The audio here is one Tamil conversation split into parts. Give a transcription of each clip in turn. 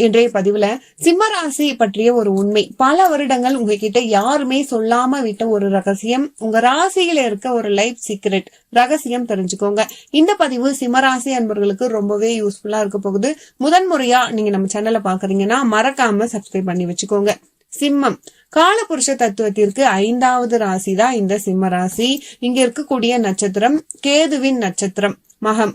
இன்றைய பதிவுல சிம்மராசி பற்றிய ஒரு உண்மை. பல வருடங்கள் உங்ககிட்ட யாருமே சொல்லாம விட்ட ஒரு ரகசியம். உங்க ராசியில இருக்க ஒரு லைஃப் சீக்ரெட் ரகசியம் தெரிஞ்சுக்கோங்க. இந்த பதிவு சிம்மராசி அன்பர்களுக்கு ரொம்பவே யூஸ்ஃபுல்லா இருக்க போகுது. முதன்முறையா நீங்க நம்ம சேனலை பாக்குறீங்கன்னா மறக்காம சப்ஸ்கிரைப் பண்ணி வச்சுக்கோங்க. சிம்மம். காலபுருஷ தத்துவத்திற்கு ஐந்தாவது ராசி தான் இந்த சிம்ம ராசி இங்க இருக்கக்கூடிய நட்சத்திரம் கேதுவின் நட்சத்திரம். மகம்.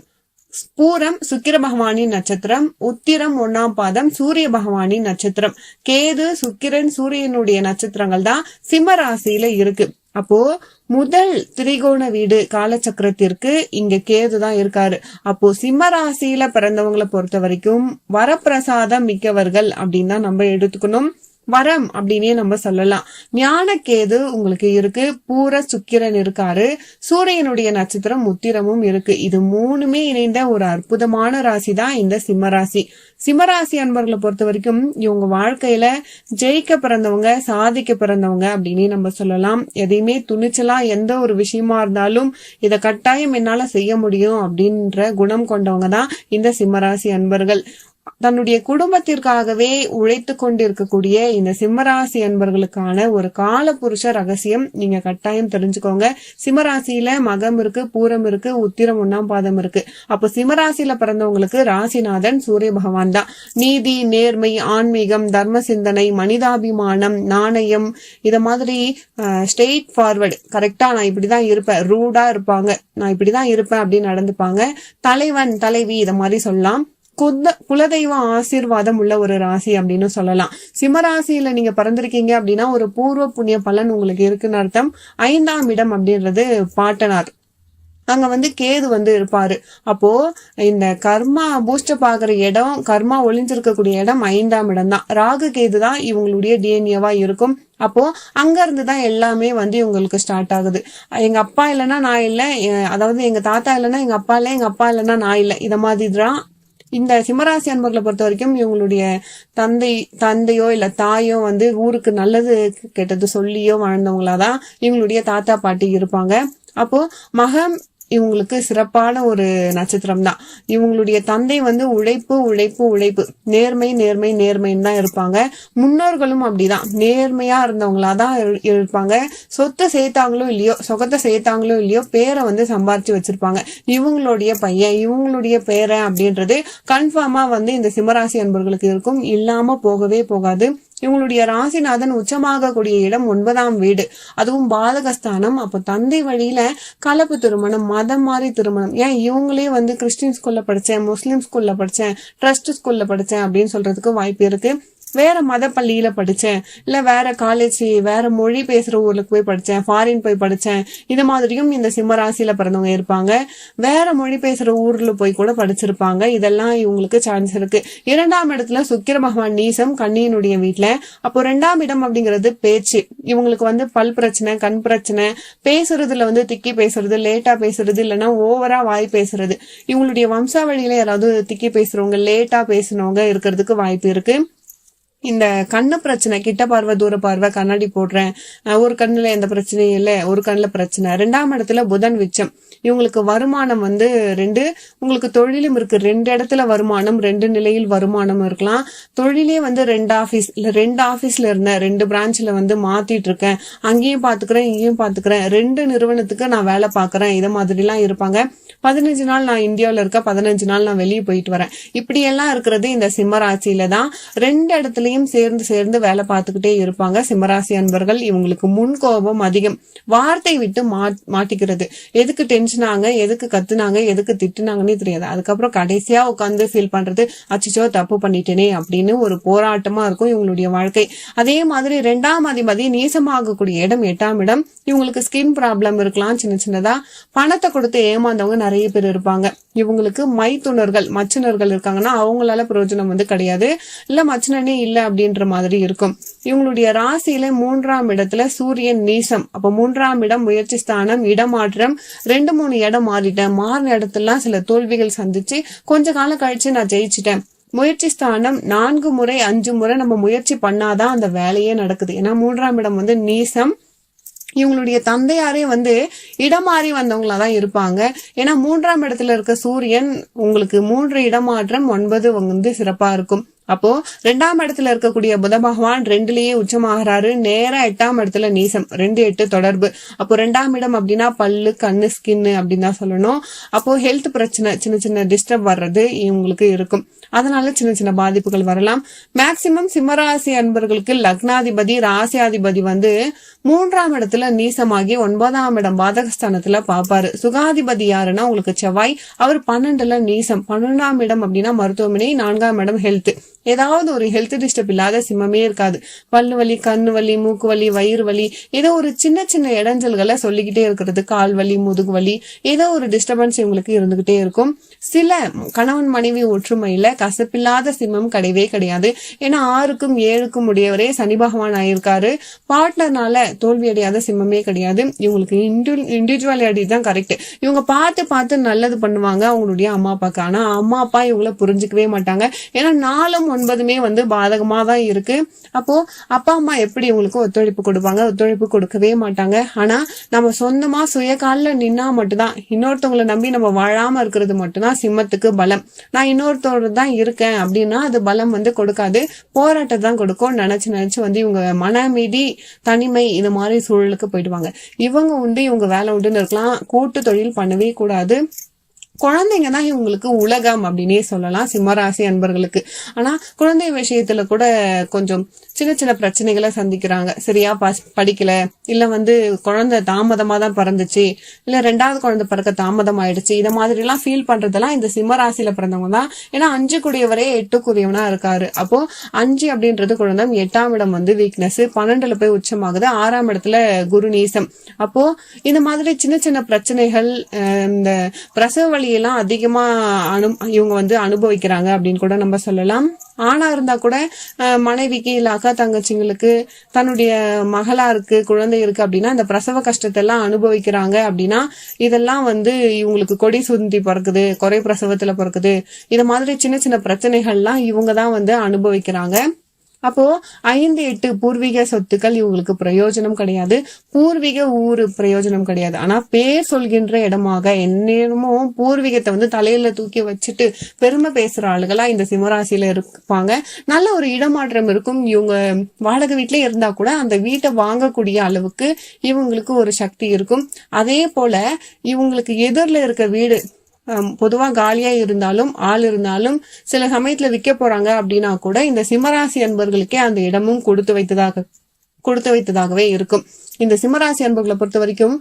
பூரம் சுக்கிர பகவானின் நட்சத்திரம் உத்திரம் ஒன்னாம் பாதம் சூரிய பகவானின் நட்சத்திரம். கேது சுக்கிரன் சூரியனுடைய நட்சத்திரங்கள் தான் சிம்ம ராசியில இருக்கு. அப்போ முதல் திரிகோண வீடு காலச்சக்கரத்திற்கு இங்க கேது தான் இருக்காரு. அப்போ சிம்ம ராசியில பிறந்தவங்களை பொறுத்த வரைக்கும் வரப்பிரசாதம் மிக்கவர்கள் அப்படின்னு தான் நம்ம எடுத்துக்கணும். வரம் அப்படின்னே நம்ம சொல்லலாம். ஞானக்கேது உங்களுக்கு இருக்கு. பூர சுக்கிரன் இருக்காரு. சூரியனுடைய நட்சத்திரம் முத்திரமும் இருக்கு. இது மூணுமே இணைந்த ஒரு அற்புதமான ராசி தான் இந்த சிம்மராசி. சிம்மராசி அன்பர்களை பொறுத்த வரைக்கும் இவங்க வாழ்க்கையில ஜெயிக்க பிறந்தவங்க சாதிக்க பிறந்தவங்க அப்படின்னு நம்ம சொல்லலாம். எதையுமே துணிச்சலா எந்த ஒரு விஷயமா இருந்தாலும் இதை கட்டாயம் என்னால செய்ய முடியும் அப்படின்ற குணம் கொண்டவங்க தான் இந்த சிம்மராசி அன்பர்கள். தன்னுடைய குடும்பத்திற்காகவே உழைத்து கொண்டிருக்கக்கூடிய இந்த சிம்மராசி அன்பர்களுக்கான ஒரு கால புருஷ ரகசியம். நீங்க கட்டாயம் தெரிஞ்சுக்கோங்க. சிம்மராசியில மகம் இருக்கு பூரம் இருக்கு உத்திரம் ஒன்னாம் பாதம் இருக்கு. அப்போ சிம்மராசியில பிறந்தவங்களுக்கு ராசிநாதன் சூரிய பகவான் தான். நீதி நேர்மை ஆன்மீகம் தர்ம சிந்தனை மனிதாபிமானம் நாணயம் இத மாதிரி ஸ்ட்ரெயிட் ஃபார்வர்டு கரெக்டா நான் இப்படிதான் இருப்பேன். ரூடா இருப்பாங்க. நான் இப்படிதான் இருப்பேன் அப்படின்னு நடந்துப்பாங்க. தலைவன் தலைவி இத மாதிரி சொல்லலாம். குத குலதெய்வ ஆசீர்வாதம் உள்ள ஒரு ராசி அப்படின்னு சொல்லலாம். சிம்மராசியில நீங்க பிறந்திருக்கீங்க அப்படின்னா ஒரு பூர்வ புண்ணிய பலன் உங்களுக்கு இருக்குன்னு அர்த்தம். ஐந்தாம் இடம் அப்படின்றது பாட்டனார். அங்க வந்து கேது வந்து இருப்பாரு. அப்போ இந்த கர்மா பூஸ்டப் ஆகிற இடம் கர்மா ஒளிஞ்சிருக்கக்கூடிய இடம் ஐந்தாம் இடம் தான். ராகு கேது தான் இவங்களுடைய டிஎன்ஏவா இருக்கும். அப்போ அங்க இருந்து தான் எல்லாமே வந்து இவங்களுக்கு ஸ்டார்ட் ஆகுது. எங்க அப்பா இல்லைன்னா நான் இல்லை. அதாவது எங்க தாத்தா இல்லைன்னா எங்க அப்பா இல்லை எங்க அப்பா இல்லைன்னா நான் இல்லை. இதை மாதிரி தான் இந்த சிம்மராசி அன்பர்களை பொறுத்த வரைக்கும் இவங்களுடைய தந்தை தந்தையோ இல்ல தாயோ வந்து ஊருக்கு நல்லது கெட்டது சொல்லியோ வாழ்ந்தவங்களாதான் இவங்களுடைய தாத்தா பாட்டி இருப்பாங்க. அப்போ மகம் இவங்களுக்கு சிறப்பான ஒரு நட்சத்திரம் தான் இவங்களுடைய தந்தை வந்து உழைப்பு உழைப்பு உழைப்பு. நேர்மை நேர்மை நேர்மைன்னு தான் இருப்பாங்க. முன்னோர்களும் அப்படிதான். நேர்மையா இருந்தவங்களா தான் இருப்பாங்க. சொத்தை சேர்த்தாங்களோ இல்லையோ சொகத்தை சேர்த்தாங்களோ இல்லையோ பேரை வந்து சம்பாரிச்சு வச்சிருப்பாங்க. இவங்களுடைய பையன் இவங்களுடைய பேரை அப்படின்றது கன்ஃபார்மா வந்து இந்த சிம்மராசி அன்பர்களுக்கு இருக்கும். இல்லாம போகவே போகாது. இவங்களுடைய ராசிநாதன் உச்சமாக கூடிய இடம் ஒன்பதாம் வீடு. அதுவும் பாதகஸ்தானம். அப்போ தந்தை வழியில கலப்பு திருமணம் மதம் மாறி திருமணம். ஏன் இவங்களே வந்து கிறிஸ்டின் ஸ்கூல்ல படிச்சேன் முஸ்லீம் ஸ்கூல்ல படிச்சேன் ட்ரஸ்ட் ஸ்கூல்ல படிச்சேன் அப்படின்னு சொல்றதுக்கு வாய்ப்பு இருக்கு. வேற மத பள்ளியில படிச்சேன். இல்ல வேற காலேஜ் வேற மொழி பேசுற ஊருக்கு போய் படிச்சேன். ஃபாரின் போய் படிச்சேன். இது மாதிரியும் இந்த சிம்ம ராசியில பிறந்தவங்க இருப்பாங்க. வேற மொழி பேசுற ஊர்ல போய் கூட படிச்சிருப்பாங்க. இதெல்லாம் இவங்களுக்கு சான்ஸ் இருக்கு. இரண்டாம் இடத்துல சுக்கிர பகவான் நீசம் கண்ணியினுடைய வீட்டுல அப்போ ரெண்டாம் இடம் அப்படிங்கிறது பேச்சு. இவங்களுக்கு வந்து பல் பிரச்சனை கண் பிரச்சனை. பேசுறதுல வந்து திக்கி பேசுறது லேட்டா பேசுறது இல்லைன்னா ஓவரா வாய் பேசுறது. இவங்களுடைய வம்சாவளியில யாராவது திக்கி பேசுறவங்க லேட்டா பேசுனவங்க இருக்கிறதுக்கு வாய்ப்பு இருக்கு. இந்த கண்ணு பிரச்சனை கிட்ட பார்வை தூர பார்வை கண்ணாடி போடுறேன். ஒரு கண்ணுல எந்த பிரச்சனையும் இல்லை ஒரு கண்ணுல பிரச்சனை. ரெண்டாம் இடத்துல புதன் விச்சம். இவங்களுக்கு வருமானம் வந்து ரெண்டு உங்களுக்கு தொழிலும் இருக்கு. ரெண்டு இடத்துல வருமானம் ரெண்டு நிலையில் வருமானம் இருக்கலாம். தொழிலே வந்து ரெண்டு ஆபீஸ் இல்லை ரெண்டு ஆபீஸ்ல இருந்தேன். ரெண்டு பிரான்ச்ல வந்து மாத்திட்டு இருக்கேன். அங்கேயும் பாத்துக்கிறேன் இங்கேயும் பாத்துக்கிறேன். ரெண்டு நிறுவனத்துக்கு நான் வேலை பாக்குறேன். இதை மாதிரிலாம் இருப்பாங்க. பதினஞ்சு நாள் நான் இந்தியாவில் இருக்க பதினஞ்சு நாள் நான் வெளியே போயிட்டு வரேன். இப்படியெல்லாம் இருக்கிறது இந்த சிம்மராசியில தான். ரெண்டு இடத்துலையும் சேர்ந்து சேர்ந்து வேலை பார்த்துக்கிட்டே இருப்பாங்க. சிம்மராசி அன்பர்கள் இவங்களுக்கு முன் கோபம் அதிகம். வார்த்தை விட்டு மாட்டிக்கிறது. எதுக்கு டென்ஷனாங்க எதுக்கு கத்துனாங்க எதுக்கு திட்டுனாங்கன்னே தெரியாது. அதுக்கப்புறம் கடைசியா உட்காந்து ஃபீல் பண்றது அச்சிச்சோ தப்பு பண்ணிட்டேனே அப்படின்னு ஒரு போராட்டமா இருக்கும் இவங்களுடைய வாழ்க்கை. அதே மாதிரி ரெண்டாம் அதிபதி நீசமாகக்கூடிய இடம் எட்டாம் இடம். இவங்களுக்கு ஸ்கின் ப்ராப்ளம் இருக்கலாம் சின்ன சின்னதா. பணத்தை கொடுத்து ஏமாந்தவங்க நிறைய நிறைய பேர் இருப்பாங்க. இவங்களுக்கு மைத்துணர்கள் மச்சினர்கள் இருக்காங்கன்னா அவங்களால பிரயோஜனம் வந்து கிடையாது. இல்ல மச்சினனே இல்ல அப்படின்ற மாதிரி இருக்கும். இவங்களுடைய ராசியில மூன்றாம் இடத்துல சூரியன் நீசம். அப்ப மூன்றாம் இடம் முயற்சி ஸ்தானம் இடமாற்றம். ரெண்டு மூணு இடம் மாறிட்டேன். மாறின இடத்துலாம் சில தோல்விகள் சந்திச்சு கொஞ்ச காலம் கழிச்சு நான் ஜெயிச்சிட்டேன். முயற்சி ஸ்தானம் நான்கு முறை அஞ்சு முறை நம்ம முயற்சி பண்ணாதான் அந்த வேலையே நடக்குது. ஏன்னா மூன்றாம் இடம் வந்து நீசம். இவங்களுடைய தந்தையாரே வந்து இடமாறி வந்தவங்களா தான் இருப்பாங்க. ஏன்னா மூன்றாம் இடத்துல இருக்க சூரியன் உங்களுக்கு மூன்று இடமாற்றம் ஒன்பது வந்து சிறப்பா இருக்கும். அப்போ ரெண்டாம் இடத்துல இருக்கக்கூடிய புத பகவான் ரெண்டுலயே உச்சமாகறாரு. நேரா எட்டாம் இடத்துல நீசம் ரெண்டு எட்டு தொடர்பு. அப்போ ரெண்டாம் இடம் அப்படின்னா பல்லு கண்ணு ஸ்கின்னு அப்படின்னு தான் சொல்லணும். அப்போ ஹெல்த் பிரச்சனை சின்ன சின்ன டிஸ்டர்ப் வர்றது இவங்களுக்கு இருக்கும். அதனால சின்ன சின்ன பாதிப்புகள் வரலாம். மேக்சிமம் சிம்மராசி அன்பர்களுக்கு லக்னாதிபதி ராசியாதிபதி வந்து மூன்றாம் இடத்துல நீசமாகி ஒன்பதாம் இடம் பாதகஸ்தானத்துல பாப்பாரு. சுகாதிபதி யாருன்னா உங்களுக்கு செவ்வாய். அவர் பன்னெண்டுல நீசம். பன்னெண்டாம் இடம் அப்படின்னா மருத்துவமனை நான்காம் இடம் ஹெல்த் ஏதாவது ஒரு ஹெல்த் டிஸ்டர்ப் இல்லாத சிம்மமே இருக்காது. பல்லு வலி கண்ணு வலி மூக்கு வலி வயிறு வலி ஏதோ ஒரு சின்ன சின்ன இடைஞ்சல்களை சொல்லிக்கிட்டே இருக்கிறது. கால் வலி முதுகு வலி ஏதோ ஒரு டிஸ்டர்பன்ஸ் இவங்களுக்கு இருந்துகிட்டே இருக்கும். சில கணவன் மனைவி ஒற்றுமையில கசப்பில்லாத சிம்மம் கிடையவே கிடையாது. ஏன்னா ஆறுக்கும் ஏழுக்கும் உடையவரே சனி பகவான் ஆயிருக்காரு. பார்ட்னர்னால தோல்வி அடையாத சிம்மமே கிடையாது. இவங்களுக்கு இண்டிவிஜுவாலிட்டி தான் கரெக்ட் இவங்க பார்த்து பார்த்து நல்லது பண்ணுவாங்க அவங்களுடைய அம்மா அப்பாக்கு. ஆனா அம்மா அப்பா இவங்கள புரிஞ்சுக்கவே மாட்டாங்க. ஏன்னா நாலும் ஒன்பதுமே வந்து பாதகமாக தான் இருக்கு. அப்போ அப்பா அம்மா எப்படி இவங்களுக்கு ஒத்துழைப்பு கொடுப்பாங்க? ஒத்துழைப்பு கொடுக்கவே மாட்டாங்க. ஆனா நம்ம சொந்தமா சுய காலில் நின்னா மட்டும்தான். இன்னொருத்தவங்களை நம்பி நம்ம வாழாம இருக்கிறது மட்டும்தான் சிம்மத்துக்கு பலம். நான் இன்னொருத்தோடு தான் இருக்கேன் அப்படின்னா அது பலம் வந்து கொடுக்காது. போராட்டம் தான் கொடுக்கும். நினைச்சு நினைச்சு வந்து இவங்க மன அமைதி தனிமை இந்த மாதிரி சூழலுக்கு போயிடுவாங்க. இவங்க உண்டு இவங்க வேலை உண்டுன்னு இருக்கலாம். கூட்டு தொழில் பண்ணவே கூடாது. குழந்தைங்க தான் இவங்களுக்கு உலகம் அப்படின்னே சொல்லலாம் சிம்மராசி அன்பர்களுக்கு. ஆனா குழந்தை விஷயத்துல கூட கொஞ்சம் சின்ன சின்ன பிரச்சனைகளை சந்திக்கிறாங்க. சரியா படிக்கல. இல்ல வந்து குழந்தை தாமதமா தான் பிறந்துச்சு. இல்ல ரெண்டாவது குழந்தை பிறக்க தாமதம் ஆயிடுச்சு இத மாதிரி எல்லாம் ஃபீல் பண்றதெல்லாம் இந்த சிம்மராசியில பிறந்தவங்க தான். ஏன்னா அஞ்சு கூடியவரே எட்டுக்குரியவனா இருக்காரு. அப்போ அஞ்சு அப்படின்றது குழந்தை எட்டாம் இடம் வந்து வீக்னஸ் பன்னெண்டுல போய் உச்சமாகுது. ஆறாம் இடத்துல குரு நீசம். அப்போ இந்த மாதிரி சின்ன சின்ன பிரச்சனைகள் இந்த பிரசவ வழியெல்லாம் அதிகமா அனு இவங்க வந்து அனுபவிக்கிறாங்க அப்படின்னு கூட நம்ம சொல்லலாம். ஆணா இருந்தா கூட மனைவிக்கு இல்ல அக்கா தங்கச்சிங்களுக்கு தன்னுடைய மகளா இருக்கு குழந்தை இருக்கு அப்படின்னா இந்த பிரசவ கஷ்டத்தை எல்லாம் அனுபவிக்கிறாங்க அப்படின்னா இதெல்லாம் வந்து இவங்களுக்கு கொடி சுந்தி பிறக்குது குறை பிரசவத்துல பிறக்குது. இது மாதிரி சின்ன சின்ன பிரச்சனைகள்லாம் இவங்க தான் வந்து அனுபவிக்கிறாங்க. அப்போ ஐந்து எட்டு பூர்வீக சொத்துக்கள் இவங்களுக்கு பிரயோஜனம் கிடையாது. பூர்வீக ஊர் பிரயோஜனம் கிடையாது. ஆனா பேர் சொல்கின்ற இடமாக என்னமோ பூர்வீகத்தை வந்து தலையில தூக்கி வச்சுட்டு பெருமை பேசுற ஆளுகளா இந்த சிம்மராசியில இருப்பாங்க. நல்ல ஒரு இடமாற்றம் இருக்கும். இவங்க வாடகை வீட்டிலே இருந்தா கூட அந்த வீட்டை வாங்கக்கூடிய அளவுக்கு இவங்களுக்கு ஒரு சக்தி இருக்கும். அதே போல இவங்களுக்கு எதிரில் இருக்க வீடு பொதுவா காலியா இருந்தாலும் ஆள் இருந்தாலும் சில சமயத்தில் விற்க போறாங்க அப்படின்னா கூட இந்த சிம்மராசி அன்பர்களுக்கே அந்த இடமும் கொடுத்து வைத்ததாக கொடுத்து வைத்ததாகவே இருக்கும். இந்த சிம்மராசி அன்பர்களை பொறுத்த வரைக்கும்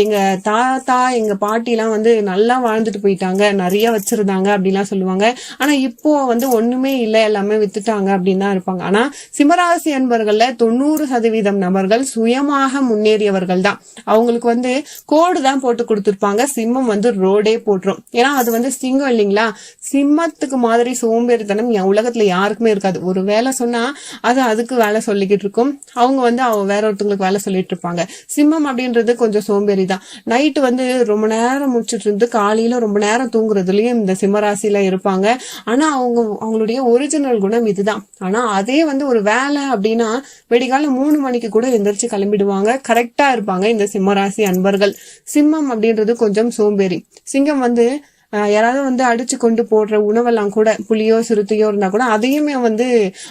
எங்க தாத்தா எங்க பாட்டிலாம் வந்து நல்லா வாழ்ந்துட்டு போயிட்டாங்க. நிறைய வச்சிருந்தாங்க அப்படிலாம் சொல்லுவாங்க. ஆனா இப்போ வந்து ஒண்ணுமே இல்லை. எல்லாமே வித்துட்டாங்க அப்படின்னு தான் இருப்பாங்க. ஆனா சிம்மராசி அன்பர்கள்ல தொண்ணூறு சதவீதம் நபர்கள் சுயமாக முன்னேறியவர்கள் தான். அவங்களுக்கு வந்து கோடு தான் போட்டு கொடுத்துருப்பாங்க. சிம்மம் வந்து ரோடே போட்டுரும். ஏன்னா அது வந்து சிங்கம் இல்லைங்களா? சிம்மத்துக்கு மாதிரி சோம்பேறித்தனம் என் உலகத்துல யாருக்குமே இருக்காது. ஒரு வேலை சொன்னா அது அதுக்கு வேலை சொல்லிக்கிட்டு இருக்கும். அவங்க வந்து அவ வேற ஒருத்தவங்களுக்கு வேலை சொல்லிட்டு இருப்பாங்க. சிம்மம் அப்படின்றது கொஞ்சம் சோம்பேறி தான் நைட்டு வந்து ரொம்ப நேரம் முடிச்சுட்டு இருந்து காலையில ரொம்ப நேரம் தூங்குறதுலயும் இந்த சிம்மராசியில இருப்பாங்க. ஆனா அவங்க அவங்களுடைய ஒரிஜினல் குணம் இதுதான். ஆனா அதே வந்து ஒரு வேலை அப்படின்னா வெடிகாலம் மூணு மணிக்கு கூட எந்திரிச்சு கிளம்பிடுவாங்க. கரெக்டா இருப்பாங்க இந்த சிம்மராசி அன்பர்கள். சிம்மம் அப்படின்றது கொஞ்சம் சோம்பேறி. சிங்கம் வந்து யாராவது வந்து அடிச்சு கொண்டு போடுற உணவெல்லாம் கூட புளியோ சிறுத்தையோ இருந்தால் கூட அதையுமே வந்து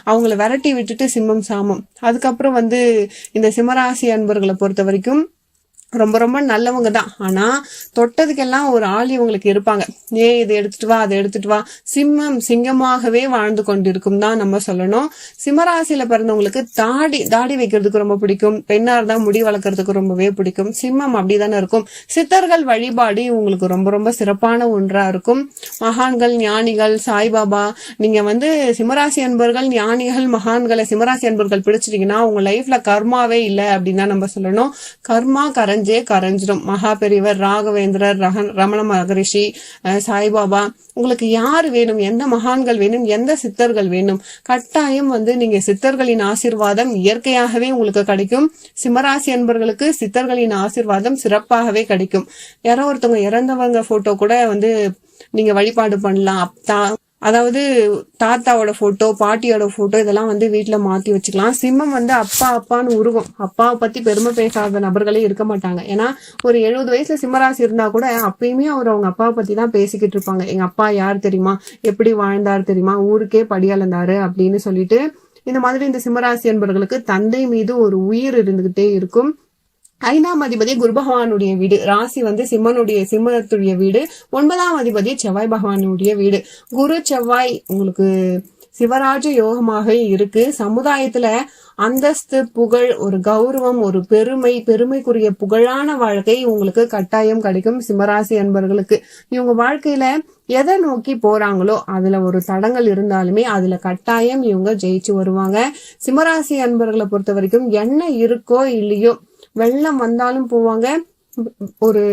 அவங்கள விரட்டி விட்டுட்டு சிம்மம் சாமம். அதுக்கப்புறம் வந்து இந்த சிம்மராசி அன்பர்களை பொறுத்த வரைக்கும் ரொம்ப ரொம்ப நல்லவங்க தான். ஆனா தொட்டதுக்கெல்லாம் ஒரு ஆள் இவங்களுக்கு இருப்பாங்க. ஏ இதை எடுத்துட்டு வா அதை எடுத்துட்டு வா. சிம்மம் சிங்கமாகவே வாழ்ந்து கொண்டிருக்கும் தான் நம்ம சொல்லணும். சிம்மராசியில பிறந்தவங்களுக்கு தாடி தாடி வைக்கிறதுக்கு ரொம்ப பிடிக்கும். பெண்ணா இருந்தா முடி வளர்க்கறதுக்கு ரொம்பவே பிடிக்கும். சிம்மம் அப்படிதானே இருக்கும். சித்தர்கள் வழிபாடு இவங்களுக்கு ரொம்ப ரொம்ப சிறப்பான ஒன்றா இருக்கும். மகான்கள் ஞானிகள் சாய்பாபா நீங்க வந்து சிம்மராசி அன்பர்கள் ஞானிகள் மகான்களை சிம்மராசி அன்பர்கள் பிடிச்சிட்டீங்கன்னா உங்க லைஃப்பில் கர்மாவே இல்லை அப்படின்னு தான் நம்ம சொல்லணும். கர்மா கர கரைஞ்சே கரைஞ்சிடும். மகா பெரியவர் ராகவேந்திரர் ரமண மகரிஷி சாய்பாபா உங்களுக்கு யார் வேணும்? எந்த மகான்கள் வேணும்? எந்த சித்தர்கள் வேணும்? கட்டாயம் வந்து நீங்க சித்தர்களின் ஆசிர்வாதம் இயற்கையாகவே உங்களுக்கு கிடைக்கும். சிம்மராசி அன்பர்களுக்கு சித்தர்களின் ஆசிர்வாதம் சிறப்பாகவே கிடைக்கும். யாரோ ஒருத்தவங்க இறந்தவங்க போட்டோ கூட வந்து நீங்க வழிபாடு பண்ணலாம். அதாவது தாத்தாவோட ஃபோட்டோ பாட்டியோட ஃபோட்டோ இதெல்லாம் வந்து வீட்டில் மாற்றி வச்சுக்கலாம். சிம்மம் வந்து அப்பா அப்பான்னு உருவம். அப்பாவை பற்றி பெருமை பேசாத நபர்களே இருக்க மாட்டாங்க. ஏன்னா ஒரு எழுபது வயசுல சிம்மராசி இருந்தால் கூட அப்பயுமே அவர் அவங்க அப்பாவை பற்றி தான் பேசிக்கிட்டு இருப்பாங்க. எங்க அப்பா யார் தெரியுமா? எப்படி வாழ்ந்தார் தெரியுமா? ஊருக்கே படியாளந்தாரு அப்படின்னு சொல்லிட்டு இந்த மாதிரி இந்த சிம்மராசி என்பவர்களுக்கு தந்தை மீது ஒரு உயிர் இருந்துகிட்டே இருக்கும். ஐந்தாம் அதிபதி குரு பகவானுடைய வீடு ராசி வந்து சிம்மனுடைய சிம்மத்துடைய வீடு ஒன்பதாம் அதிபதி செவ்வாய் பகவானுடைய வீடு. குரு செவ்வாய் உங்களுக்கு சிவராஜ யோகமாக இருக்கு. சமுதாயத்துல அந்தஸ்து புகழ் ஒரு கௌரவம் ஒரு பெருமை பெருமைக்குரிய புகழான வாழ்க்கை உங்களுக்கு கட்டாயம் கிடைக்கும் சிம்மராசி அன்பர்களுக்கு. இவங்க வாழ்க்கையில எதை நோக்கி போறாங்களோ அதுல ஒரு தடங்கள் இருந்தாலுமே அதுல கட்டாயம் இவங்க ஜெயிச்சு வருவாங்க. சிம்மராசி அன்பர்களை பொறுத்த வரைக்கும் என்ன இருக்கோ இல்லையோ வெள்ளம் வந்தாலும் போவாங்க. ஒரு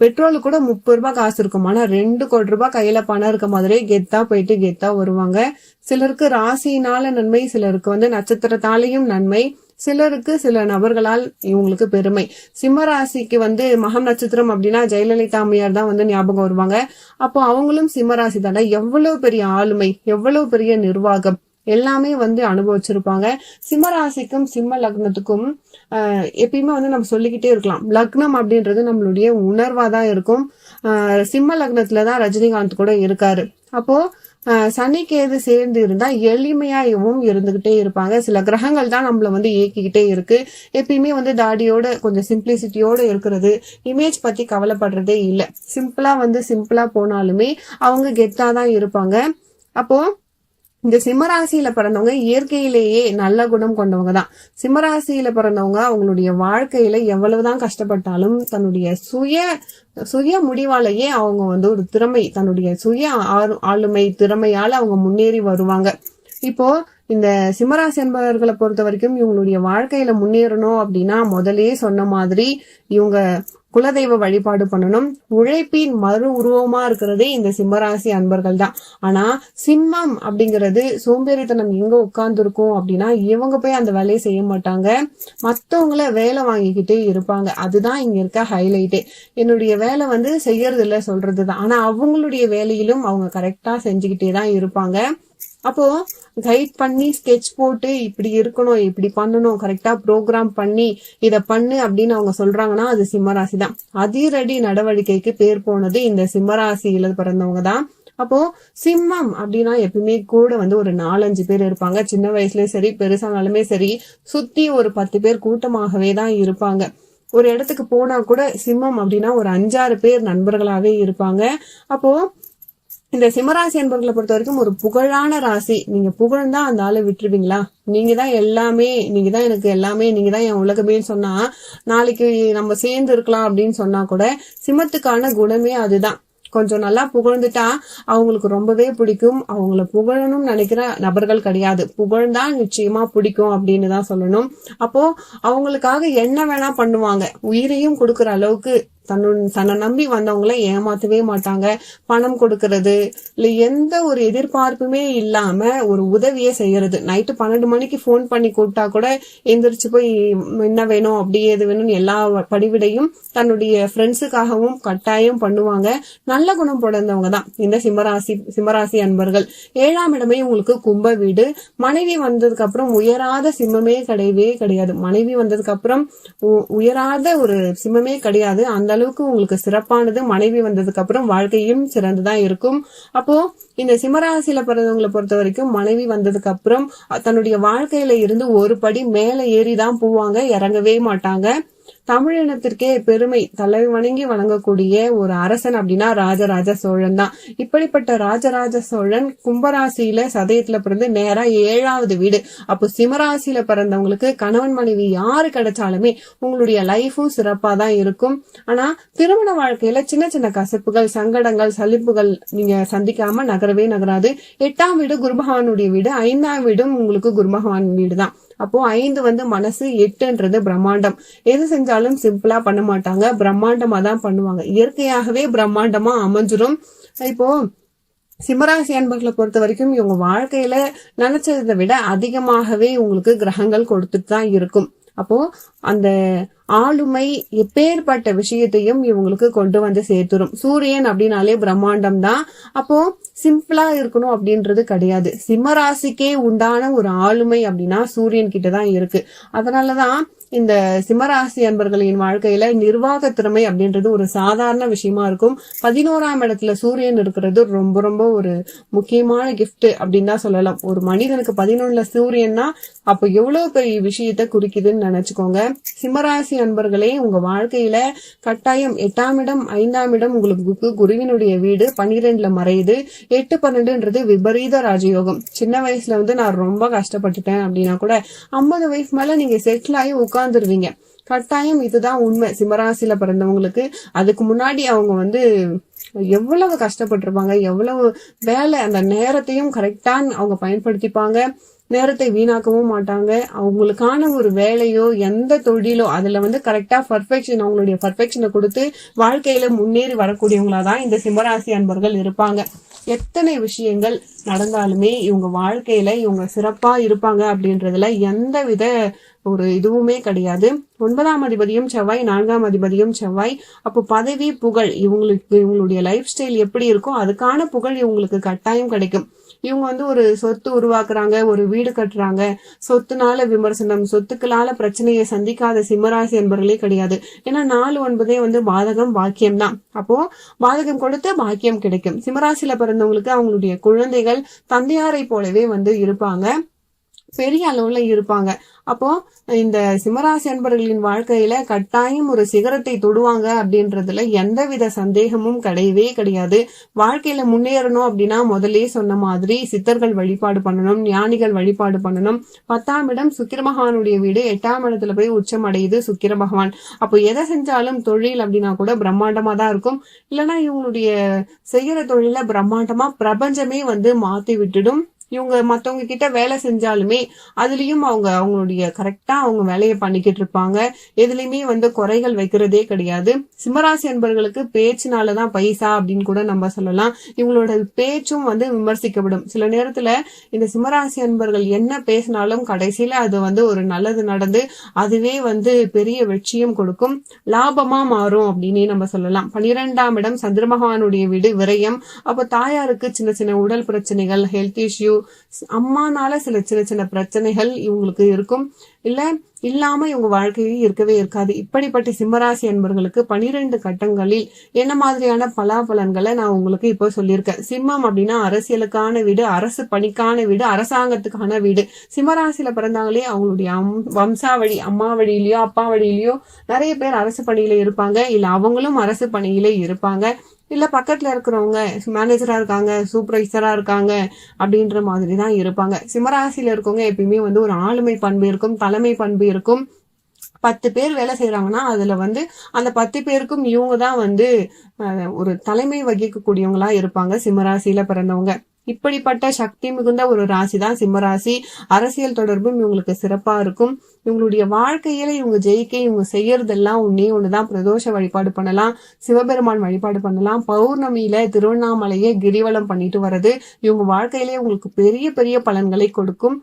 பெட்ரோலு கூட முப்பது ரூபாய் காசு இருக்கும். ஆனா ரெண்டு கோடி ரூபாய் கையில பணம் இருக்க மாதிரியே கெத்தா போயிட்டு கெத்தா வருவாங்க. சிலருக்கு ராசினால நன்மை சிலருக்கு வந்து நட்சத்திரத்தாலையும் நன்மை சிலருக்கு சில நபர்களால் இவங்களுக்கு பெருமை. சிம்ம ராசிக்கு வந்து மகம் நட்சத்திரம் அப்படின்னா ஜெயலலிதா அம்மையார் தான் வந்து ஞாபகம் வருவாங்க. அப்போ அவங்களும் சிம்ம ராசி தானே எவ்வளவு பெரிய ஆளுமை எவ்வளவு பெரிய நிர்வாகம். எல்லாமே வந்து அனுபவிச்சிருப்பாங்க. சிம்மராசிக்கும் சிம்ம லக்னத்துக்கும் எப்பயுமே வந்து நம்ம சொல்லிக்கிட்டே இருக்கலாம். லக்னம் அப்படின்றது நம்மளுடைய உணர்வா தான் இருக்கும் சிம்ம லக்னத்துல தான் ரஜினிகாந்த் கூட இருக்காரு. அப்போ சனி கேது சேர்ந்து இருந்தா எளிமையாகவும் இருந்துகிட்டே இருப்பாங்க. சில கிரகங்கள் தான் நம்மள வந்து இயக்கிக்கிட்டே இருக்கு. எப்பயுமே வந்து தாடியோட கொஞ்சம் சிம்பிளிசிட்டியோட இருக்கிறது. இமேஜ் பத்தி கவலைப்படுறதே இல்லை. சிம்பிளா வந்து சிம்பிளா போனாலுமே அவங்க கெத்தா தான் இருப்பாங்க. அப்போ இந்த சிம்மராசியில பிறந்தவங்க இயற்கையிலேயே நல்ல குணம் கொண்டவங்க தான் சிம்மராசியில பிறந்தவங்க அவங்களுடைய வாழ்க்கையில எவ்வளவுதான் கஷ்டப்பட்டாலும் தன்னுடைய சுய சுய முடிவாலேயே அவங்க வந்து ஒரு திறமை தன்னுடைய சுய ஆளுமை திறமையால அவங்க முன்னேறி வருவாங்க. இப்போ இந்த சிம்மராசி என்பவர்களை பொறுத்த வரைக்கும் இவங்களுடைய வாழ்க்கையில முன்னேறணும் அப்படின்னா முதலே சொன்ன மாதிரி இவங்க குலதெய்வ வழிபாடு பண்ணணும். உழைப்பின் மறு உருவமா இருக்கிறதே இந்த சிம்மராசி அன்பர்கள் தான். ஆனா சிம்மம் அப்படிங்கிறது சோம்பேறித்தனம் எங்க உட்கார்ந்துருக்கும் அப்படின்னா இவங்க போய் அந்த வேலையை செய்ய மாட்டாங்க. மத்தவங்கள வேலை வாங்கிக்கிட்டே இருப்பாங்க. அதுதான் இங்க இருக்க ஹைலைட்டே என்னுடைய வேலை வந்து செய்யறது இல்ல சொல்றதுதான். ஆனா அவங்களுடைய வேலையிலும் அவங்க கரெக்டா செஞ்சுக்கிட்டே தான் இருப்பாங்க. அப்போ கைட் பண்ணி ஸ்கெட்ச் போட்டு இப்படி இருக்கணும் இப்படி பண்ணணும் கரெக்டா ப்ரோக்ராம் பண்ணி இதை பண்ணு அப்படின்னு அவங்க சொல்றாங்கன்னா அது சிம்மராசி தான். அதிரடி நடவடிக்கைக்கு பேர் போனது இந்த சிம்மராசியில பிறந்தவங்க தான். அப்போ சிம்மம் அப்படின்னா எப்பயுமே கூட வந்து ஒரு நாலஞ்சு பேர் இருப்பாங்க. சின்ன வயசுலயும் சரி பெருசானாலுமே சரி சுத்தி ஒரு பத்து பேர் கூட்டமாகவே தான் இருப்பாங்க. ஒரு இடத்துக்கு போனா கூட சிம்மம் அப்படின்னா ஒரு அஞ்சாறு பேர் நண்பர்களாவே இருப்பாங்க. அப்போ இந்த சிம்மராசி என்பவர்களை பொறுத்த வரைக்கும் ஒரு புகழான ராசி. நீங்க புகழ்ந்தா அந்த ஆளை விட்டுருவீங்களா? நீங்க தான் எல்லாமே நீங்க தான் எனக்கு எல்லாமே நீங்க தான் என் உலகமேன்னு சொன்னா நாளைக்கு நம்ம சேர்ந்து இருக்கலாம் அப்படின்னு சொன்னா கூட சிம்மத்துக்கான குணமே அதுதான். கொஞ்சம் நல்லா புகழ்ந்துட்டா அவங்களுக்கு ரொம்பவே பிடிக்கும். அவங்கள புகழணும்னு நினைக்கிற நபர்கள் கிடையாது. புகழ்ந்தா நிச்சயமா பிடிக்கும் அப்படின்னு தான் சொல்லணும். அப்போ அவங்களுக்காக என்ன வேணா பண்ணுவாங்க. உயிரையும் கொடுக்குற அளவுக்கு தன்னு தன்னை நம்பி வந்தவங்கள ஏமாத்தவே மாட்டாங்க. பணம் கொடுக்கறது. இல்ல எந்த ஒரு எதிர்பார்ப்புமே இல்லாம ஒரு உதவியே செய்யறது. நைட்டு பன்னெண்டு மணிக்கு போன் பண்ணி கூப்பிட்டா கூட எந்திரிச்சு போய் என்ன வேணும் அப்படி எது வேணும்னு எல்லா படிவிடையும் தன்னுடைய ஃப்ரெண்ட்ஸுக்காகவும் கட்டாயம் பண்ணுவாங்க. நல்ல குணம் பிறந்தவங்க தான். இந்த சிம்மராசி சிம்மராசி அன்பர்கள். ஏழாம் இடமே உங்களுக்கு கும்ப வீடு. மனைவி வந்ததுக்கு அப்புறம் உயராத சிம்மமே கிடையவே கிடையாது. மனைவி வந்ததுக்கு அப்புறம் உயராத ஒரு சிம்மமே கிடையாது. அந்த அளவுக்கு உங்களுக்கு சிறப்பானது மனைவி வந்ததுக்கு அப்புறம் வாழ்க்கையும் சிறந்துதான் இருக்கும். அப்போ இந்த சிம்மராசியில பிறந்தவங்களை பொறுத்த வரைக்கும் மனைவி வந்ததுக்கு அப்புறம் தன்னுடைய வாழ்க்கையில இருந்து ஒரு படி மேல ஏறிதான் போவாங்க இறங்கவே மாட்டாங்க. தமிழினத்திற்கே பெருமை தலை வணங்கி வழங்கக்கூடிய ஒரு அரசன் அப்படின்னா ராஜராஜ சோழன் தான். இப்படிப்பட்ட ராஜராஜ சோழன் கும்பராசியில சதயத்துல பிறந்து நேரா ஏழாவது வீடு. அப்போ சிம்மராசியில பிறந்தவங்களுக்கு கணவன் மனைவி யாரு கிடைச்சாலுமே உங்களுடைய லைஃபும் சிறப்பா தான் இருக்கும். ஆனா திருமண வாழ்க்கையில சின்ன சின்ன கசப்புகள் சங்கடங்கள் சலிப்புகள் நீங்க சந்திக்காம நகரவே நகராது. எட்டாம் வீடு குருபகவானுடைய வீடு ஐந்தாம் வீடும் உங்களுக்கு குருபகவான் வீடு தான் அப்போ ஐந்து வந்து மனசு எட்டுன்றது பிரம்மாண்டம். எது செஞ்சாலும் சிம்பிளா பண்ண மாட்டாங்க. பிரம்மாண்டமா தான் பண்ணுவாங்க. இயற்கையாகவே பிரம்மாண்டமா அமைஞ்சிரும். இப்போ சிம்மராசி அன்பர்களை பொறுத்த வரைக்கும் இவங்க வாழ்க்கையில நினைச்சதை விட அதிகமாகவே உங்களுக்கு கிரகங்கள் கொடுத்துட்டு தான் இருக்கும். அப்போ அந்த ஆளுமை எப்பேற்பட்ட விஷயத்தையும் இவங்களுக்கு கொண்டு வந்து சேர்த்துரும். சூரியன் அப்படின்னாலே பிரம்மாண்டம் தான் அப்போ சிம்பிளா இருக்கணும் அப்படின்றது கிடையாது. சிம்மராசிக்கே உண்டான ஒரு ஆளுமை அப்படின்னா சூரியன் கிட்ட தான் இருக்கு. அதனாலதான் இந்த சிம்மராசி அன்பர்களின் வாழ்க்கையில நிர்வாக திறமை அப்படின்றது ஒரு சாதாரண விஷயமா இருக்கும். பதினோராம் இடத்துல சூரியன் இருக்கிறது ரொம்ப ரொம்ப ஒரு முக்கியமான கிஃப்ட் அப்படின்னு தான் சொல்லலாம். ஒரு மனிதனுக்கு பதினொன்னுல சூரியன்னா அப்போ எவ்வளவு பெரிய விஷயத்த குறிக்குதுன்னு நினைச்சுக்கோங்க. சிம்மராசி அன்பர்களே உங்க வாழ்க்கையில கட்டாயம் எட்டாம் இடம் ஐந்தாம் இடம் உங்களுக்கு குருவினுடைய வீடு பன்னிரெண்டுல மறையுது. எட்டு பன்னெண்டுன்றது விபரீத ராஜயோகம். சின்ன வயசுல வந்து நான் ரொம்ப கஷ்டப்பட்டுட்டேன் அப்படின்னா கூட ஐம்பது வயசு மேல நீங்க செட்டில் ஆகி உட்காந்துருவீங்க கட்டாயம் இதுதான் உண்மை. சிம்மராசியில பிறந்தவங்களுக்கு அதுக்கு முன்னாடி அவங்க வந்து எவ்வளவு கஷ்டப்பட்டிருப்பாங்க எவ்வளவு வேலை அந்த நேரத்தையும் கரெக்டாக அவங்க பயன்படுத்திப்பாங்க. நேரத்தை வீணாக்கவும் மாட்டாங்க. அவங்களுக்கான ஒரு வேலையோ எந்த தொழிலோ அதுல வந்து கரெக்டா பர்ஃபெக்ஷன் அவங்களுடைய பர்ஃபெக்ஷனை கொடுத்து வாழ்க்கையில முன்னேறி வரக்கூடியவங்களா தான் இந்த சிம்மராசி அன்பர்கள் இருப்பாங்க. எத்தனை விஷயங்கள் நடந்தாலுமே இவங்க வாழ்க்கையில இவங்க சிறப்பா இருப்பாங்க அப்படின்றதுல எந்த வித ஒரு இதுவுமே கிடையாது. ஒன்பதாம் அதிபதியும் செவ்வாய் நான்காம் அதிபதியும் செவ்வாய். அப்போ பதவி புகழ் இவங்களுக்கு இவங்களுடைய லைஃப் ஸ்டைல் எப்படி இருக்கோ அதுக்கான புகழ் இவங்களுக்கு கட்டாயம் கிடைக்கும். இவங்க வந்து ஒரு சொத்து உருவாக்குறாங்க ஒரு வீடு கட்டுறாங்க. சொத்துனால விமர்சனம் சொத்துக்களால பிரச்சனையை சந்திக்காத சிம்மராசி என்பவர்களே கிடையாது. ஏன்னா நாலு ஒன்பதே வந்து பாதகம் பாக்கியம் தான். அப்போ பாதகம் கொடுத்து பாக்கியம் கிடைக்கும். சிம்மராசியில பிறந்தவங்களுக்கு அவங்களுடைய குழந்தைகள் தந்தையாரை போலவே வந்து இருப்பாங்க. பெரிய அளவுல இருப்பாங்க. அப்போ இந்த சிம்மராசி அன்பர்களின் வாழ்க்கையில கட்டாயம் ஒரு சிகரத்தை தொடுவாங்க அப்படின்றதுல எந்தவித சந்தேகமும் கிடையவே கிடையாது. வாழ்க்கையில முன்னேறணும் அப்படின்னா முதலே சொன்ன மாதிரி சித்தர்கள் வழிபாடு பண்ணணும் ஞானிகள் வழிபாடு பண்ணணும். பத்தாம் இடம் சுக்கிர பகவானுடைய வீடு. எட்டாம் இடத்துல போய் உச்சம் அடையுது சுக்கிர பகவான். அப்போ எதை செஞ்சாலும் தொழில் அப்படின்னா கூட பிரம்மாண்டமா தான் இருக்கும். இல்லைன்னா இவங்களுடைய செய்யற தொழில பிரம்மாண்டமா பிரபஞ்சமே வந்து மாத்தி விட்டுடும். இவங்க மத்தவங்க கிட்ட வேலை செஞ்சாலுமே அதுலயும் அவங்க அவங்களுடைய கரெக்டா அவங்க வேலையை பண்ணிக்கிட்டு இருப்பாங்க. எதுலையுமே வந்து குறைகள் வைக்கிறதே கிடையாது. சிம்மராசி அன்பர்களுக்கு பேச்சுனாலதான் பைசா அப்படின்னு கூட நம்ம சொல்லலாம். இவங்களோட பேச்சும் வந்து விமர்சிக்கப்படும். சில நேரத்துல இந்த சிம்மராசி அன்பர்கள் என்ன பேசினாலும் கடைசியில அது வந்து ஒரு நல்லது நடந்து அதுவே வந்து பெரிய வெற்றியும் கொடுக்கும். லாபமா மாறும் அப்படின்னே நம்ம சொல்லலாம். பனிரெண்டாம் இடம் சந்திர பகவானுடைய வீடு விரயம். அப்போ தாயாருக்கு சின்ன சின்ன உடல் பிரச்சனைகள் ஹெல்த் இஷ்யூ அம்மானால சில சின்ன சின்ன பிரச்சனைகள் இவங்களுக்கு இருக்கும். இல்ல இல்லாம இவங்க வாழ்க்கையில் இருக்கவே இருக்காது. இப்படிப்பட்ட சிம்மராசி என்பவர்களுக்கு பனிரெண்டு கட்டங்களில் என்ன மாதிரியான பலாபலன்களை நான் உங்களுக்கு இப்போ சொல்லியிருக்கேன். சிம்மம் அப்படின்னா அரசியலுக்கான வீடு அரசு பணிக்கான வீடு அரசாங்கத்துக்கான வீடு. சிம்மராசியில பிறந்தாங்களே அவங்களுடைய அம் வம்சாவழி அம்மா வழியிலயோ அப்பா வழியிலயோ நிறைய பேர் அரசு பணியில இருப்பாங்க. இல்ல அவங்களும் அரசு பணியில இருப்பாங்க. இல்லை பக்கத்தில் இருக்கிறவங்க மேனேஜராக இருக்காங்க சூப்பர்வைசராக இருக்காங்க அப்படின்ற மாதிரி தான் இருப்பாங்க. சிம்மராசியில் இருக்கவங்க எப்பயுமே வந்து ஒரு ஆளுமை பண்பு இருக்கும் தலைமை பண்பு இருக்கும். பத்து பேர் வேலை செய்கிறாங்கன்னா அதில் வந்து அந்த பத்து பேருக்கும் இவங்க தான் வந்து ஒரு தலைமை வகிக்கக்கூடியவங்களா இருப்பாங்க சிம்மராசியில் பிறந்தவங்க. இப்படிப்பட்ட சக்தி மிகுந்த ஒரு ராசி தான் சிம்மராசி அரசியல் தொடர்பும் இவங்களுக்கு சிறப்பா இருக்கும். இவங்களுடைய வாழ்க்கையில இவங்க ஜெயிக்க இவங்க செய்யறதெல்லாம் ஒன்னே ஒண்ணுதான். பிரதோஷ வழிபாடு பண்ணலாம் சிவபெருமான் வழிபாடு பண்ணலாம் பௌர்ணமியில திருவண்ணாமலையை கிரிவலம் பண்ணிட்டு வர்றது இவங்க வாழ்க்கையிலே உங்களுக்கு பெரிய பெரிய பலன்களை கொடுக்கும்.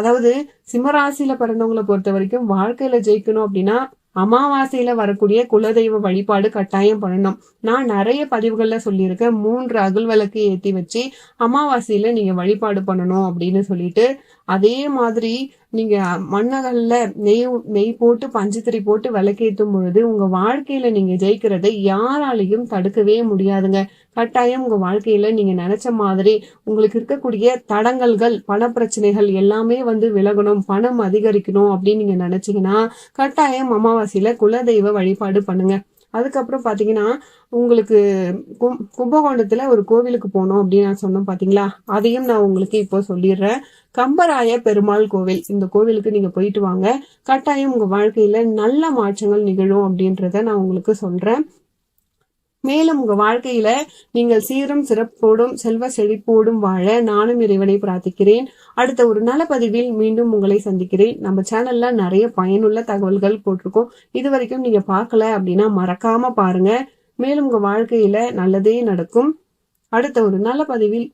அதாவது சிம்மராசியில பிறந்தவங்களை பொறுத்த வரைக்கும் வாழ்க்கையில ஜெயிக்கணும் அப்படின்னா அமாவாசையில வரக்கூடிய குலதெய்வ வழிபாடு கட்டாயம் பண்ணணும். நான் நிறைய பதிவுகள்ல சொல்லியிருக்கேன் மூன்று அகல் விளக்கு ஏத்தி வச்சு அமாவாசையில நீங்க வழிபாடு பண்ணணும் அப்படின்னு சொல்லிட்டு அதே மாதிரி நீங்க மண்ணகல்ல நெய் நெய் போட்டு பஞ்சத்திரி போட்டு விளக்கேற்றும் பொழுது உங்க வாழ்க்கையில நீங்க ஜெயிக்கிறதை யாராலையும் தடுக்கவே முடியாதுங்க. கட்டாயம் உங்க வாழ்க்கையில நீங்க நினைச்ச மாதிரி உங்களுக்கு இருக்கக்கூடிய தடங்கல்கள் பண பிரச்சனைகள் எல்லாமே வந்து விலகணும் பணம் அதிகரிக்கணும் அப்படின்னு நீங்க நினைச்சீங்கன்னா கட்டாயம் அமாவாசையில குலதெய்வ வழிபாடு பண்ணுங்க. அதுக்கப்புறம் பார்த்தீங்கன்னா உங்களுக்கு கும் கும்பகோணத்தில் ஒரு கோவிலுக்கு போனோம் அப்படின்னு நான் சொன்னோம் பார்த்தீங்களா அதையும் நான் உங்களுக்கு இப்போ சொல்லிடுறேன். கம்பராய பெருமாள் கோவில் இந்த கோவிலுக்கு நீங்கள் போயிட்டு வாங்க. கட்டாயம் உங்கள் வாழ்க்கையில் நல்ல மாற்றங்கள் நிகழும் அப்படின்றத நான் உங்களுக்கு சொல்கிறேன் மேலும் உங்க வாழ்க்கையில நீங்கள் சீரும் சிறப்போடும் செல்வ செழிப்போடும் வாழ நானும் இறைவனை பிரார்த்திக்கிறேன். அடுத்த ஒரு நல்ல பதிவில் மீண்டும் உங்களை சந்திக்கிறேன். நம்ம சேனல்ல நிறைய பயனுள்ள தகவல்கள் போட்டிருக்கோம். இது வரைக்கும் நீங்க பார்க்கல அப்படின்னா மறக்காம பாருங்க. மேலும் உங்க வாழ்க்கையில நல்லதே நடக்கும். அடுத்த ஒரு நல்ல பதிவில்